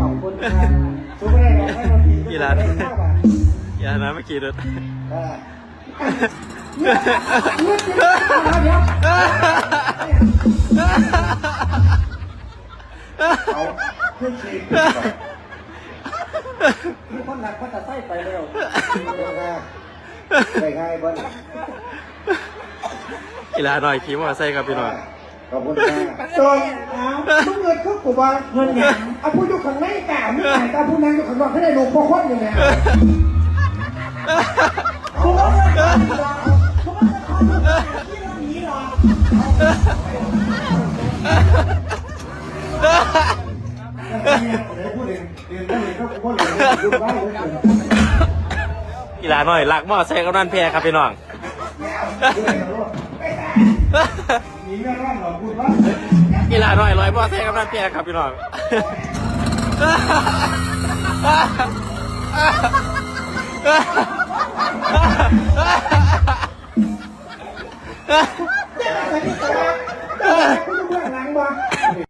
ขอบคุณครับทุกคนได้รอให้เรากินกีฬาได้ข้าวบาทอย่านะเมื่อกี้รถเออเนี่ยเนี่ยเดี๋ยวเดี๋ยวเอาขึ้นชีพมีคนหนักคนตัดไส้ไปเร็วไปง่ายเบิ้ลกีฬาหน่อยขี่มอเตอร์ไซค์ครับพี่น้องขอบคุณครับตอนเอาทุกเงินเขา กูบอกเงินเนี่ยเอาผู้อยู่ข้างในกล่าวไม่ไหนแต่ผู้นั่งอยู่ข้างนอกให้ได้ลงพอคนอยู่เนี่ยเขาบอกว่าเขาบอกว่าเขาจะที่เราหนีหรอกีฬาหน่อยหลักหมอเตอร์ไซค์กับนั่นแพ้ครับพี่น้อง กพูดว่ากีฬาหน่อยลอยมอเตอร์ไซค์กับนั่นแพ้ครับพี่น้องแต่ที่ตัว